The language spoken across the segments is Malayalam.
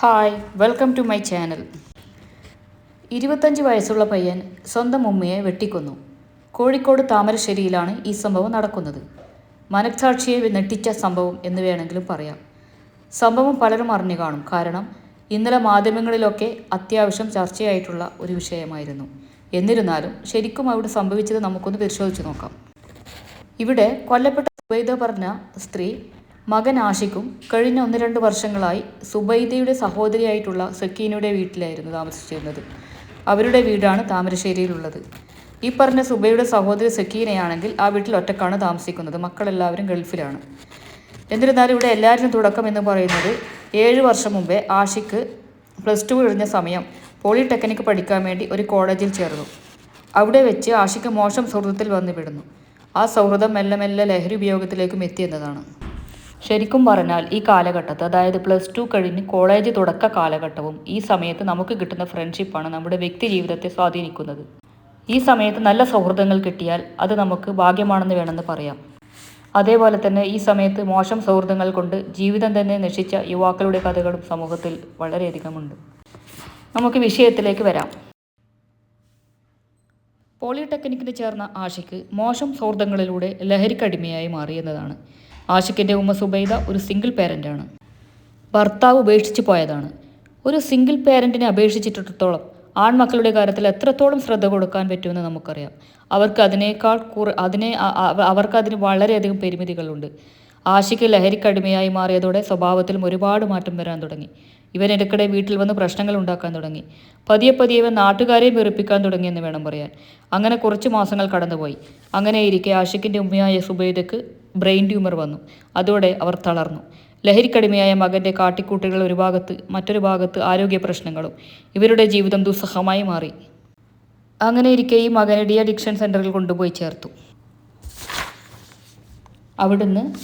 Hi welcome to my channel ഇരുപത്തഞ്ച് വയസ്സുള്ള പയ്യൻ സ്വന്തം ഉമ്മയെ വെട്ടിക്കൊന്നു. കോഴിക്കോട് താമരശ്ശേരിയിലാണ് ഈ സംഭവം നടക്കുന്നത്. മനസാക്ഷിയെ നെട്ടിച്ച സംഭവം എന്ന് വേണമെങ്കിലും പറയാം. സംഭവം പലരും അറിഞ്ഞു കാണും. കാരണം ഇന്നലെ മാധ്യമങ്ങളിലൊക്കെ അത്യാവശ്യം ചർച്ചയായിട്ടുള്ള ഒരു വിഷയമായിരുന്നു. എന്നിരുന്നാലും ശരിക്കും അവിടെ സംഭവിച്ചത് നമുക്കൊന്ന് പരിശോധിച്ച് നോക്കാം. ഇവിടെ കൊല്ലപ്പെട്ട സുബൈദ പറഞ്ഞ സ്ത്രീ മകൻ ആഷിഖും കഴിഞ്ഞ ഒന്ന് രണ്ട് വർഷങ്ങളായി സുബൈദയുടെ സഹോദരിയായിട്ടുള്ള സക്കീനയുടെ വീട്ടിലായിരുന്നു താമസിച്ചിരുന്നത്. അവരുടെ വീടാണ് താമരശ്ശേരിയിലുള്ളത്. ഈ പറഞ്ഞ സുബൈയുടെ സഹോദരി സക്കീനയാണെങ്കിൽ ആ വീട്ടിൽ ഒറ്റക്കാണ് താമസിക്കുന്നത്. മക്കളെല്ലാവരും ഗൾഫിലാണ്. എന്നിരുന്നാലും ഇവിടെ എല്ലാവരും തുടക്കം എന്ന് പറയുന്നത് ഏഴ് വർഷം മുമ്പേ ആഷിക്ക് പ്ലസ് ടു കഴിഞ്ഞ സമയം പോളിടെക്നിക് പഠിക്കാൻ വേണ്ടി ഒരു കോളേജിൽ ചേർന്നു. അവിടെ വെച്ച് ആഷിക്ക് മോശം സൗഹൃദത്തിൽ വന്നു വിടുന്നു. ആ സൗഹൃദം മെല്ലെ മെല്ലെ ലഹരി ഉപയോഗത്തിലേക്കും എത്തിയെന്നതാണ് ശരിക്കും പറഞ്ഞാൽ ഈ കാലഘട്ടത്ത് അതായത് പ്ലസ് ടു കഴിഞ്ഞ് കോളേജ് തുടക്ക കാലഘട്ടവും ഈ സമയത്ത് നമുക്ക് കിട്ടുന്ന ഫ്രണ്ട്ഷിപ്പാണ് നമ്മുടെ വ്യക്തി ജീവിതത്തെ സ്വാധീനിക്കുന്നത്. ഈ സമയത്ത് നല്ല സൗഹൃദങ്ങൾ കിട്ടിയാൽ അത് നമുക്ക് ഭാഗ്യമാണെന്ന് വേണമെന്ന് പറയാം. അതേപോലെ തന്നെ ഈ സമയത്ത് മോശം സൗഹൃദങ്ങൾ കൊണ്ട് ജീവിതം തന്നെ നശിച്ച യുവാക്കളുടെ കഥകളും സമൂഹത്തിൽ വളരെയധികമുണ്ട് നമുക്ക് വിഷയത്തിലേക്ക് വരാം. പോളിടെക്നിക്കിന് ചേർന്ന ആഷയ്ക്ക് മോശം സൗഹൃദങ്ങളിലൂടെ ലഹരിക്കടിമയായി മാറിയെന്നതാണ് ആഷിക്കിന്റെ ഉമ്മ സുബൈദ ഒരു സിംഗിൾ പേരന്റാണ് ഭർത്താവ് ഉപേക്ഷിച്ച് പോയതാണ്. ഒരു സിംഗിൾ പേരന്റിനെ അപേക്ഷിച്ചിട്ടിടത്തോളം ആൺമക്കളുടെ കാര്യത്തിൽ എത്രത്തോളം ശ്രദ്ധ കൊടുക്കാൻ പറ്റുമെന്ന് നമുക്കറിയാം. അവർക്ക് അതിനേക്കാൾ കുറ അതിനെ അവർക്കതിന് വളരെയധികം പരിമിതികളുണ്ട്. ആഷിക്ക് ലഹരിക്കടിമയായി മാറിയതോടെ സ്വഭാവത്തിലും ഒരുപാട് മാറ്റം വരാൻ തുടങ്ങി. ഇവൻ ഇടയ്ക്കിടെ വീട്ടിൽ വന്ന് പ്രശ്നങ്ങൾ ഉണ്ടാക്കാൻ തുടങ്ങി. പതിയെ പതിയെ ഇവൻ നാട്ടുകാരെയും വെറുപ്പിക്കാൻ തുടങ്ങിയെന്ന് വേണം പറയാൻ. അങ്ങനെ കുറച്ച് മാസങ്ങൾ കടന്നുപോയി. അങ്ങനെയിരിക്കെ ആഷിക്കിന്റെ ഉമ്മയായ സുബൈദക്ക് ബ്രെയിൻ ട്യൂമർ വന്നു. അതോടെ അവർ തളർന്നു. ലഹരിക്കടിമയായ മകന്റെ കാട്ടിക്കൂട്ടുകൾ ഒരു ഭാഗത്ത് മറ്റൊരു ഭാഗത്ത് ആരോഗ്യ പ്രശ്നങ്ങളും. ഇവരുടെ ജീവിതം ദുസ്സഹമായി മാറി. അങ്ങനെ ഇരിക്കെ ഈ മകനെ ഡി അഡിക്ഷൻ സെന്ററിൽ കൊണ്ടുപോയി ചേർത്തു. അവിടുന്ന്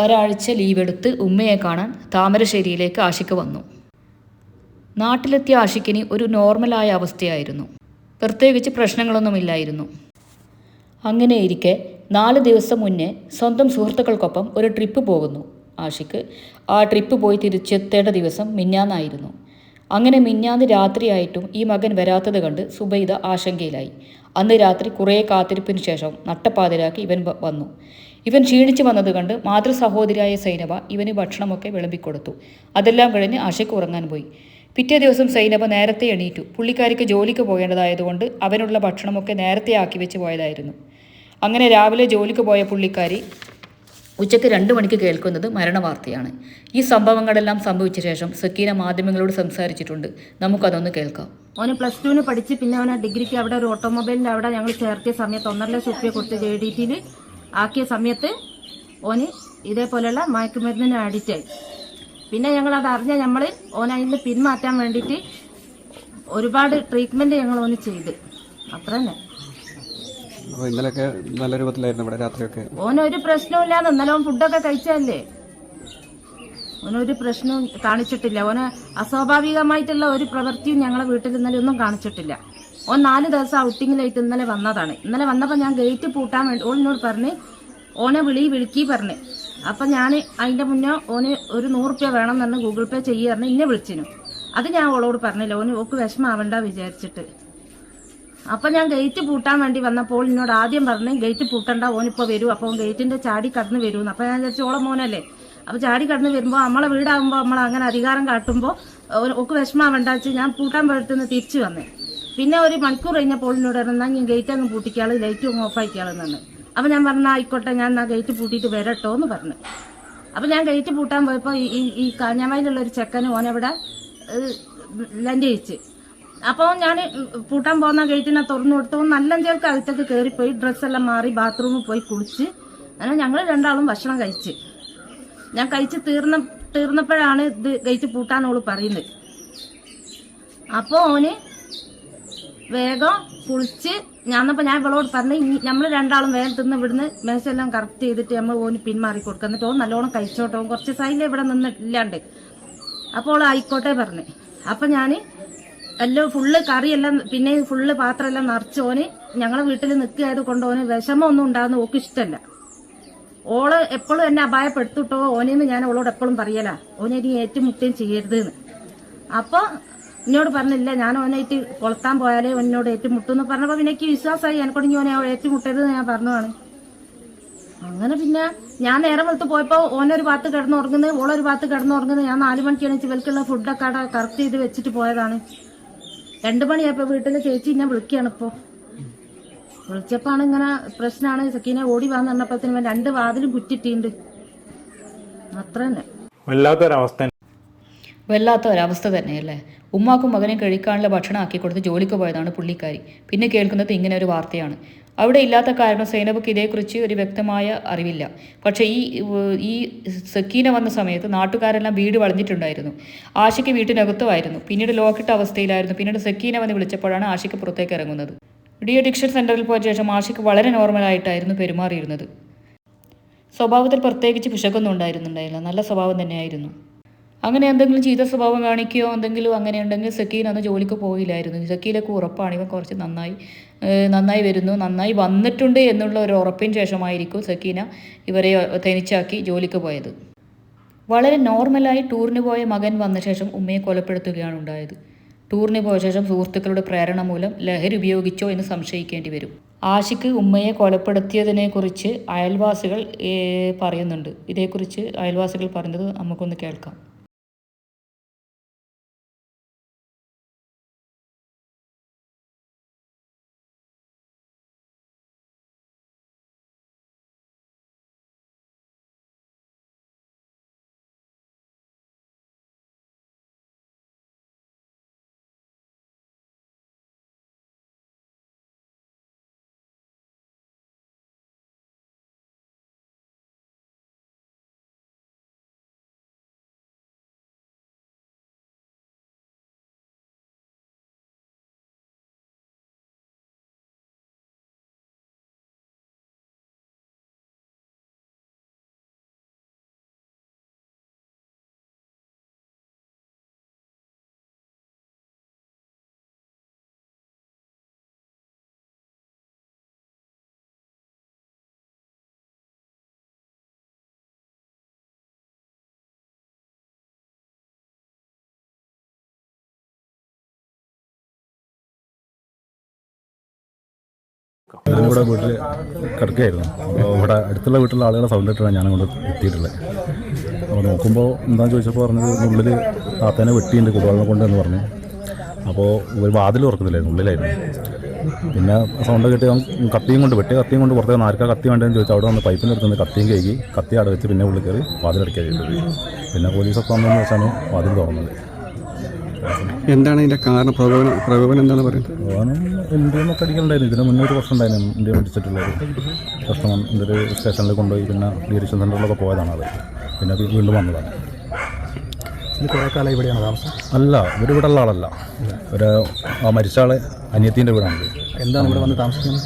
ഒരാഴ്ച ലീവ് എടുത്ത് ഉമ്മയെ കാണാൻ താമരശ്ശേരിയിലേക്ക് ആഷിക്ക് വന്നു. നാട്ടിലെത്തിയ ആഷിക്കിന് ഒരു നോർമലായ അവസ്ഥയായിരുന്നു. പ്രത്യേകിച്ച് പ്രശ്നങ്ങളൊന്നുമില്ലായിരുന്നു. അങ്ങനെ ഇരിക്കെ നാല് ദിവസം മുന്നേ സ്വന്തം സുഹൃത്തുക്കൾക്കൊപ്പം ഒരു ട്രിപ്പ് പോകുന്നു. ആഷിക്ക് ആ ട്രിപ്പ് പോയി തിരിച്ചെത്തേണ്ട ദിവസം മിന്നാന്നായിരുന്നു. അങ്ങനെ മിന്നാന്ന് രാത്രിയായിട്ടും ഈ മകൻ വരാത്തത് കണ്ട് സുബൈദ ആശങ്കയിലായി. അന്ന് രാത്രി കുറേ കാത്തിരിപ്പിന് ശേഷം നട്ടപ്പാതിരാക്കി ഇവൻ വന്നു. ഇവൻ ക്ഷീണിച്ചു വന്നത് കണ്ട് മാതൃ സഹോദരിയായ സൈനബ ഇവന് ഭക്ഷണമൊക്കെ വിളമ്പിക്കൊടുത്തു. അതെല്ലാം കഴിഞ്ഞ് ആഷയ്ക്ക് ഉറങ്ങാൻ പോയി. പിറ്റേ ദിവസം സൈനബ നേരത്തെ എണീറ്റു. പുള്ളിക്കാരിക്ക് ജോലിക്ക് പോകേണ്ടതായതുകൊണ്ട് അവനുള്ള ഭക്ഷണമൊക്കെ നേരത്തെ ആക്കി വെച്ച് പോയതായിരുന്നു. അങ്ങനെ രാവിലെ ജോലിക്ക് പോയ പുള്ളിക്കാരി ഉച്ചയ്ക്ക് രണ്ട് മണിക്ക് കേൾക്കുന്നത് മരണവാർത്തയാണ്. ഈ സംഭവങ്ങളെല്ലാം സംഭവിച്ച ശേഷം സക്കീന മാധ്യമങ്ങളോട് സംസാരിച്ചിട്ടുണ്ട്. നമുക്കതൊന്ന് കേൾക്കാം. ഓന് പ്ലസ് ടുവിന് പഠിച്ച് പിന്നെ അവനെ ഡിഗ്രിക്ക് അവിടെ ഒരു ഓട്ടോമൊബൈലിന്റെ അവിടെ ഞങ്ങൾ ചേർത്തിയ സമയത്ത് ഒന്നര ലക്ഷം റുപ്യ കൊടുത്ത് ജെ ഡി ടിയിൽ ആക്കിയ സമയത്ത് ഓന് ഇതേപോലെയുള്ള മയക്കുമരുന്നിന് അഡിക്റ്റായി പിന്നെ ഞങ്ങൾ അത് അറിഞ്ഞ നമ്മൾ ഓനെ അതിൽ നിന്ന് പിന്മാറ്റാൻ വേണ്ടിയിട്ട് ഒരുപാട് ട്രീറ്റ്മെന്റ് ഞങ്ങൾ ഓന് ചെയ്ത്. അത്ര തന്നെ നല്ല രൂപത്തിലായിരുന്നു ഇവിടെ രാത്രിയൊക്കെ. ഓനൊരു പ്രശ്നവും ഇന്നലെ ഓൻ ഫുഡൊക്കെ കഴിച്ചല്ലേ ഓനൊരു പ്രശ്നവും കാണിച്ചിട്ടില്ല. ഓന് അസ്വാഭാവികമായിട്ടുള്ള ഒരു പ്രവൃത്തിയും ഞങ്ങളെ വീട്ടിൽ ഇന്നലെ ഒന്നും കാണിച്ചിട്ടില്ല. ഓൻ നാല് ദിവസം ഔട്ടിങ്ങിലായിട്ട് ഇന്നലെ വന്നതാണ്. ഇന്നലെ വന്നപ്പോൾ ഞാൻ ഗേറ്റ് പൂട്ടാൻ വേണ്ടി ഓളിനോട് പറഞ്ഞ് ഓനെ വിളി വിളിക്കി പറഞ്ഞ്. അപ്പം ഞാൻ അതിന്റെ മുന്നേ ഓന് ഒരു നൂറുപ്യ വേണം എന്ന് ഗൂഗിൾ പേ ചെയ്യാറിന് ഇന്നെ വിളിച്ചിനു. അത് ഞാൻ ഓളോട് പറഞ്ഞില്ല. ഓന് ഓക്ക് വിഷമാവണ്ട വിചാരിച്ചിട്ട്. അപ്പൊ ഞാൻ ഗേറ്റ് പൂട്ടാൻ വേണ്ടി വന്നപ്പോൾ എന്നോട് ആദ്യം പറഞ്ഞു ഗേറ്റ് പൂട്ടണ്ട ഓനിപ്പോ വരൂ. അപ്പൊ ഓൻ ഗേറ്റിന്റെ ചാടി കടന്ന് വരൂന്ന്. അപ്പൊ ഞാൻ വിചാരിച്ചു മോനല്ലേ. അപ്പൊ ചാടി കടന്ന് വരുമ്പോ നമ്മളെ വീടാകുമ്പോ നമ്മൾ അങ്ങനെ അധികാരം കാട്ടുമ്പോ ഒക്ക് വിഷമാവണ്ട വെച്ച് ഞാൻ പൂട്ടാൻ പോയിട്ടൊന്ന് തിരിച്ചു വന്നേ. പിന്നെ ഒരു മണിക്കൂർ കഴിഞ്ഞപ്പോൾ എന്നോട് പറഞ്ഞാൽ ഞാൻ ഗേറ്റ് അങ്ങ് പൂട്ടിക്കാളും ലൈറ്റ് അങ്ങ് ഓഫ് ആക്കിയാളെന്നു അപ്പൊ ഞാൻ പറഞ്ഞ ആയിക്കോട്ടെ ഞാൻ ആ ഗേറ്റ് പൂട്ടിയിട്ട് വരട്ടോ എന്ന് പറഞ്ഞു. അപ്പൊ ഞാൻ ഗേറ്റ് പൂട്ടാൻ പോയപ്പോ ഈ- ഈ കാഞ്ഞാമയിലുള്ള ഒരു ചെക്കന് ഓനവിടെ ലഞ്ചയിച്ച് അപ്പോൾ ഞാൻ പൂട്ടാൻ പോകുന്ന ഗേറ്റിനെ തുറന്നു കൊടുത്തു. നല്ല ചേർക്ക് അകത്തേക്ക് കയറിപ്പോയി ഡ്രസ്സെല്ലാം മാറി ബാത്റൂമിൽ പോയി കുളിച്ച്. അങ്ങനെ ഞങ്ങൾ രണ്ടാളും ഭക്ഷണം കഴിച്ച്. ഞാൻ കഴിച്ച് തീർന്ന തീർന്നപ്പോഴാണ് ഇത് ഗേറ്റ് പൂട്ടാനോൾ പറയുന്നത്. അപ്പോൾ ഓന് വേഗം കുളിച്ച് ഞാന്നപ്പോ ഞാൻ ഇവളോട് പറഞ്ഞു നമ്മൾ രണ്ടാളും വേഗം തിന്ന് ഇവിടുന്ന് മേശെല്ലാം കറക്റ്റ് ചെയ്തിട്ട് നമ്മൾ ഓന് പിന്മാറി കൊടുക്കുക എന്നിട്ട് ഓൻ നല്ലോണം കഴിച്ചോട്ടോ. കുറച്ച് സൈഡിൽ ഇവിടെ നിന്നിട്ടില്ലാണ്ട് അപ്പോൾ ആയിക്കോട്ടെ പറഞ്ഞു. അപ്പം ഞാൻ എല്ലാം ഫുള്ള് കറിയെല്ലാം പിന്നെ ഫുള്ള് പാത്രമെല്ലാം നിറച്ചോന് ഞങ്ങളെ വീട്ടിൽ നിൽക്കുകയത് കൊണ്ട് ഓന് വിഷമമൊന്നും ഉണ്ടാകുന്ന ഓക്ക് ഇഷ്ടമല്ല ഓൾ എപ്പോഴും എന്നെ അപായപ്പെടുത്തിട്ടോ ഓനെന്ന് ഞാൻ ഓളോട് എപ്പോഴും പറയല ഓനെ ഇനി ഏറ്റുമുട്ടുകയും ചെയ്യരുത് എന്ന് അപ്പൊ എന്നോട് പറഞ്ഞില്ല ഞാൻ ഓനായിട്ട് കൊളുത്താൻ പോയാലേ എന്നോട് ഏറ്റുമുട്ടുമെന്ന് പറഞ്ഞപ്പോ പിന്നെ എനിക്ക് വിശ്വാസമായി എനക്കോട് ഇനി ഓനെ ഏറ്റുമുട്ടരുത് ഞാൻ പറഞ്ഞതാണ്. അങ്ങനെ പിന്നെ ഞാൻ നേരം വെളുത്ത് പോയപ്പോ ഓനൊരു ഭാഗത്ത് കിടന്നുറങ്ങുന്നത് ഓളൊരു ഭാഗത്ത് കിടന്നുറങ്ങുന്നത് ഞാൻ നാല് മണിക്കാണ് ഇവൽക്കുള്ള ഫുഡൊക്കെ അവിടെ കറക്റ്റ് ചെയ്ത് വെച്ചിട്ട് പോയതാണ്. രണ്ടു മണിയായപ്പോ വീട്ടിലെ ചേച്ചി ഞാൻ വിളിക്കുകയാണ് ഇപ്പോ. വിളിച്ചപ്പോ ഇങ്ങനെ പ്രശ്നമാണ് സക്കീനെ ഓടി വന്ന് പറഞ്ഞപ്പോഴത്തേനും ഇവൻ രണ്ട് വാതിലും കുറ്റിട്ടിണ്ട് അത്ര തന്നെ വല്ലാത്തൊരവസ്ഥ വല്ലാത്ത ഒരവസ്ഥ തന്നെയല്ലേ? ഉമ്മാക്കും മകനെ കഴിക്കാനുള്ള ഭക്ഷണം ആക്കി കൊടുത്ത് ജോലിക്ക് പോയതാണ് പുള്ളിക്കാരി. പിന്നെ കേൾക്കുന്നത് ഇങ്ങനെ ഒരു വാർത്തയാണ്. അവിടെ ഇല്ലാത്ത കാരണം സൈനബക്ക് ഇതേക്കുറിച്ച് ഒരു വ്യക്തമായ അറിവില്ല. പക്ഷേ ഈ ഈ സക്കീന വന്ന സമയത്ത് നാട്ടുകാരെല്ലാം വീട് വളഞ്ഞിട്ടുണ്ടായിരുന്നു. ആശയ്ക്ക് വീട്ടിനകത്തുമായിരുന്നു. പിന്നീട് ലോക്കിട്ട അവസ്ഥയിലായിരുന്നു. പിന്നീട് സക്കീന വന്ന് വിളിച്ചപ്പോഴാണ് ആശയ്ക്ക് പുറത്തേക്ക് ഇറങ്ങുന്നത്. ഡി അഡിക്ഷൻ സെന്ററിൽ പോയ ശേഷം ആശയ്ക്ക് വളരെ നോർമലായിട്ടായിരുന്നു പെരുമാറിയിരുന്നത്. സ്വഭാവത്തിൽ പ്രത്യേകിച്ച് പിശകൊന്നും ഉണ്ടായിരുന്നുണ്ടായില്ല. നല്ല സ്വഭാവം തന്നെയായിരുന്നു. അങ്ങനെ എന്തെങ്കിലും ചീത്ത സ്വഭാവം കാണിക്കുകയോ എന്തെങ്കിലും അങ്ങനെ ഉണ്ടെങ്കിൽ സക്കീൻ അന്ന് ജോലിക്ക് പോയില്ലായിരുന്നു. സക്കീലൊക്കെ ഉറപ്പാണ്. ഇവൻ കുറച്ച് നന്നായി നന്നായി വരുന്നു നന്നായി വന്നിട്ടുണ്ട് എന്നുള്ള ഒരു ഉറപ്പിന് ശേഷമായിരിക്കും സക്കീന ഇവരെ തനിച്ചാക്കി ജോലിക്ക് പോയത്. വളരെ നോർമലായി ടൂറിന് പോയ മകൻ വന്ന ശേഷം ഉമ്മയെ കൊലപ്പെടുത്തുകയാണ് ഉണ്ടായത്. ടൂറിന് പോയ ശേഷം സുഹൃത്തുക്കളുടെ പ്രേരണ മൂലം ലഹരി ഉപയോഗിച്ചോ എന്ന് സംശയിക്കേണ്ടി വരും. ആഷിക്ക് ഉമ്മയെ കൊലപ്പെടുത്തിയതിനെക്കുറിച്ച് അയൽവാസികൾ പറയുന്നുണ്ട്. ഇതേക്കുറിച്ച് അയൽവാസികൾ പറഞ്ഞത് നമുക്കൊന്ന് കേൾക്കാം. ഞാനിവിടെ വീട്ടിൽ കിടക്കുകയായിരുന്നു. അപ്പോൾ ഇവിടെ അടുത്തുള്ള വീട്ടിലുള്ള ആളുകളെ സൗണ്ട് ഇട്ടാണ് ഞാൻ ഇവിടെ എത്തിയിട്ടുള്ളത്. അപ്പോൾ നോക്കുമ്പോൾ എന്താണെന്ന് ചോദിച്ചപ്പോൾ പറഞ്ഞത് ഉള്ളിൽ താത്തേനെ വെട്ടിയുണ്ട് കുടുംബങ്ങളെ കൊണ്ട് എന്ന് പറഞ്ഞു. അപ്പോൾ ഒരു വാതിൽ തുറക്കുന്നില്ലായിരുന്നു ഉള്ളിലായിരുന്നു. പിന്നെ സൗണ്ട് കിട്ടി കത്തിയും കൊണ്ട് വെട്ടി കത്തിയും കൊണ്ട് പുറത്തേക്ക് ആർക്കാ കത്തി വേണ്ടതെന്ന് ചോദിച്ചാൽ അവിടെ വന്ന് പൈപ്പിന്റെ അടുത്ത് കത്തിയും കഴുകി കത്തി അവിടെ വെച്ച് പിന്നെ ഉള്ളിൽ കയറി വാതിലടക്കുക ചെയ്തത്. പിന്നെ പോലീസൊക്കെ വന്നതെന്ന് വെച്ചാണ് വാതിൽ തുറന്നത്. എന്താണ് ഇതിന്റെ കാരണം? പ്രകോപനം പ്രകോപനം എന്താണ് പറയുന്നത്? ഓനും ഇന്ത്യന്നൊക്കെ അടിക്കലുണ്ടായിരുന്നു. ഇതിന് മുന്നേ ഒരു വർഷം ഉണ്ടായിരുന്നു. ഇന്ത്യ അടിച്ചിട്ടുള്ളത് പ്രശ്നം എന്റെ ഒരു സ്റ്റേഷനിൽ കൊണ്ടുപോയി പിന്നെ ഡീരിഷൻ സെന്ററിലൊക്കെ പോയതാണ് അത്. പിന്നെ വീണ്ടും വന്നതാണ്. കുറേ കാലം ഇവിടെയാണ് താമസം? അല്ല ഇവർ ഇവിടെ ഉള്ള ആളല്ല. ഒരു ആ മരിച്ച ആൾ അനിയത്തിന്റെ വീടാണ് എന്താണ് ഇവിടെ വന്ന് താമസിക്കുന്നത്?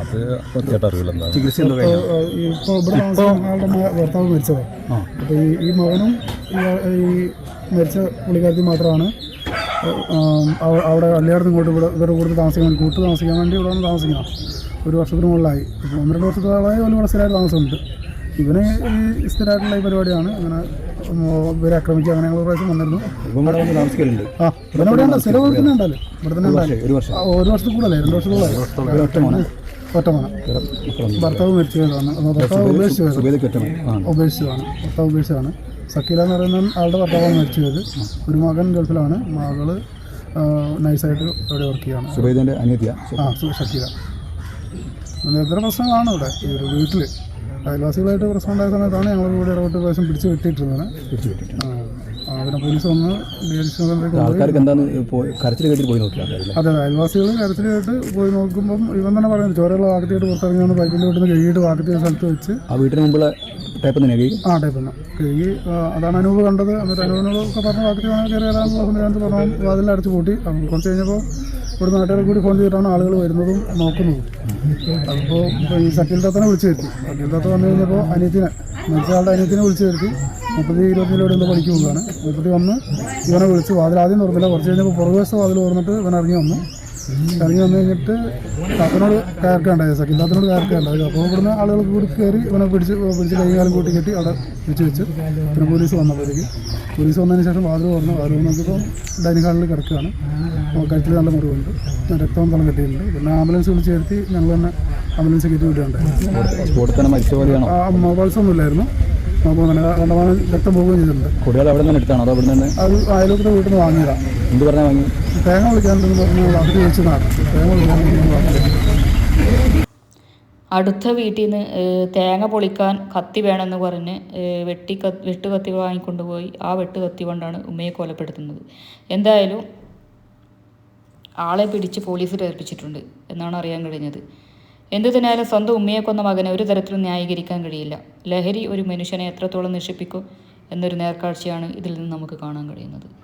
അത് കൃത്യമായിട്ട് അറിയില്ല എന്താണ് ചികിത്സ എന്തോ കഴിഞ്ഞു? ഇപ്പോൾ ഇവിടെ താമസിക്കുന്ന ആളുടെ മ- ഭർത്താവ് മരിച്ചത്. അപ്പോൾ ഈ ഈ മകനും ഈ ഈ മരിച്ച പുള്ളിക്കാരത്തി മാത്രമാണ് അവിടെ എല്ലായിടത്തും ഇങ്ങോട്ട് ഇവിടെ ഇവരുടെ കൂടുതൽ താമസിക്കാൻ വേണ്ടി കൂട്ട് താമസിക്കാൻ വേണ്ടി ഇവിടെ വന്ന് താമസിക്കണം. ഒരു വർഷത്തിന് മുകളിലായി. ഇപ്പോൾ ഒന്ന് രണ്ട് വർഷത്തോളമായി ഒരു ഇവിടെ സ്ഥിരമായിട്ട് താമസമുണ്ട്. ഇവന് ഈ സ്ഥിരമായിട്ടുള്ള ഈ പരിപാടിയാണ്. അങ്ങനെ ഇവരെ ആക്രമിക്കുക അങ്ങനെ ഞങ്ങൾ പ്രാവശ്യം വന്നിരുന്നു. അവിടെ ആ ഇവനവിടെ ഉണ്ട്. സ്ഥിരം ഇവിടെ തന്നെ ഉണ്ടല്ലോ. ഇവിടെ തന്നെ ഉണ്ടല്ലോ. ഒരു വർഷം. ഒരു വർഷത്തിൽ കൂടുതലേ രണ്ട് വർഷത്തോളമായി ഒറ്റമാണ് ഒറ്റമാണ് ഭർത്താവ് മരിച്ചു പോയതാണ്. ഭർത്താവ് ഉപേക്ഷിച്ചു ഉപേക്ഷിച്ചതാണ്. ഭർത്താവ് ഉപേക്ഷിച്ചതാണ്. സക്കീല എന്ന് പറയുന്ന ആളുടെ ഭർത്താവാണ് മരിച്ചു പോയത് ഒരു മകൻ ഗൾഫിലാണ്. മകൾ നൈസായിട്ട് ഇവിടെ വർക്ക് ചെയ്യാണ് സുബൈദിന്റെ അനിയത്തിയ? ആ സക്കീല. എത്ര നിരന്തര പ്രശ്നങ്ങളാണ് ഇവിടെ. ഈ ഒരു വീട്ടിൽ അയൽവാസികളായിട്ട് പ്രശ്നം ഉണ്ടായ സമയത്താണ് ഞങ്ങൾ ഇവിടെ ഇടപെട്ട് പ്രാവശ്യം പിടിച്ച് കിട്ടിയിട്ടുള്ളത് പിടിച്ചു വിട്ടിട്ട് പോലീസ് വന്ന് ആൾക്കാർക്ക് എന്താണ് കരച്ചിൽ കേട്ടിട്ട് പോയി നോക്കില്ല അതെ അതെ അയൽവാസികൾ കേട്ട് പോയി നോക്കുമ്പോൾ ഇവൻ തന്നെ പറയുന്നത് ചോരയുള്ള വാക്കത്തി പുറത്തിറങ്ങിയാണ് പൈപ്പിന്റെ വീട്ടിൽ നിന്ന് കഴുകിയിട്ട് വാക്കത്തിയ സ്ഥലത്ത് വെച്ച് ആ വീട്ടിന് മുമ്പുള്ള ടൈപ്പ് തന്നെ കഴിയും ആ ടൈപ്പ് തന്നെ. കഴുകി അതാണ് അനൂപ് കണ്ടത്. എന്നിട്ട് അനൂപിനോടൊക്കെ പറഞ്ഞ വാക്കത്തി വേണം കയറി സംവിധാനത്ത് പറഞ്ഞു വാതിൽ അടച്ച് പൂട്ടി. കുറച്ച് കഴിഞ്ഞപ്പോൾ ഇവിടെ നാട്ടുകാരെ കൂടി ഫോൺ ചെയ്തിട്ടാണ് ആളുകൾ വരുന്നതും നോക്കുന്നതും. അപ്പോൾ ഈ സക്കീൽ തത്തനെ വിളിച്ചു വരുത്തി. സക്കീൽ താത്ത വന്നു കഴിഞ്ഞപ്പോൾ അനിയത്തിനെ മരിച്ച ആളുടെ അനിയത്തിനെ വിളിച്ചു വരുത്തി. മുപ്പത്തി ഇരുപത്തിലൂടെ എന്തോ പണിക്ക് പോവുകയാണ്. മുപ്പത്തി വന്ന് ഇവനെ വിളിച്ച് വാതിൽ ആദ്യം തുറന്നില്ല. കുറച്ച് കഴിഞ്ഞപ്പോൾ പുറകുവശത്ത് വാതിൽ തുറന്നിട്ട് ഇവൻ ഇറങ്ങി വന്നു. ഇറങ്ങി വന്നു കഴിഞ്ഞിട്ട് കാക്കനോട് കയർക്കേണ്ടായി സക്കില്ലാത്തനോട് കയർക്കേണ്ടായി അപ്പോൾ ഇവിടുന്ന് ആളുകൾ കൂടി കയറി ഇവനെ പിടിച്ച് പിടിച്ച് കൈകാലം കൂട്ടി കെട്ടി അവിടെ വെച്ച് വെച്ച് പിന്നെ പോലീസ് വന്നപ്പോഴേക്ക് പോലീസ് വന്നതിന് ശേഷം വാതിൽ തുറന്നു. വാതിൽ നോക്കിയപ്പോൾ ഡൈനിങ് ഹാളിൽ കിടക്കുകയാണ്. കഴിച്ചിൽ കഴുത്തിൽ നല്ല മുറിവുണ്ട്. രക്തം തളം കെട്ടിയിട്ടുണ്ട്. പിന്നെ ആംബുലൻസ് വിളിച്ച് ചേർത്തി ഞങ്ങൾ തന്നെ ആംബുലൻസ് കയറ്റി ഒന്നും സ്പോട്ടിൽ തന്നെ കണ്ടമാനം രക്തം പോവുകയും ചെയ്തിട്ടുണ്ട്. കുടികൾ അവിടെ നിന്ന് എടുത്താണ്? അതോ അവിടെ നിന്ന് അത് അയലോക്കത്തെ വീട്ടിൽ നിന്ന് വാങ്ങിയതാണ് എന്ത് പറഞ്ഞാൽ വാങ്ങി? തേങ്ങ വിളിക്കാനുണ്ടെന്ന് പറഞ്ഞ് അവർ ചോദിച്ചതാണ്. തേങ്ങ അടുത്ത വീട്ടിൽ നിന്ന് തേങ്ങ പൊളിക്കാൻ കത്തി വേണമെന്ന് പറഞ്ഞ് വെട്ടി കത്തി വെട്ടുകത്തി വാങ്ങിക്കൊണ്ടുപോയി ആ വെട്ട് കത്തി കൊണ്ടാണ് ഉമ്മയെ കൊലപ്പെടുത്തുന്നത്. എന്തായാലും ആളെ പിടിച്ച് പോലീസിൽ ഏൽപ്പിച്ചിട്ടുണ്ട് എന്നാണ് അറിയാൻ കഴിഞ്ഞത്. എന്തു തന്നെയായാലും സ്വന്തം ഉമ്മയെ കൊന്ന മകനെ ഒരു തരത്തിലും ന്യായീകരിക്കാൻ കഴിയില്ല. ലഹരി ഒരു മനുഷ്യനെ എത്രത്തോളം നശിപ്പിക്കും എന്നൊരു നേർക്കാഴ്ചയാണ് ഇതിൽ നിന്ന് നമുക്ക് കാണാൻ കഴിയുന്നത്.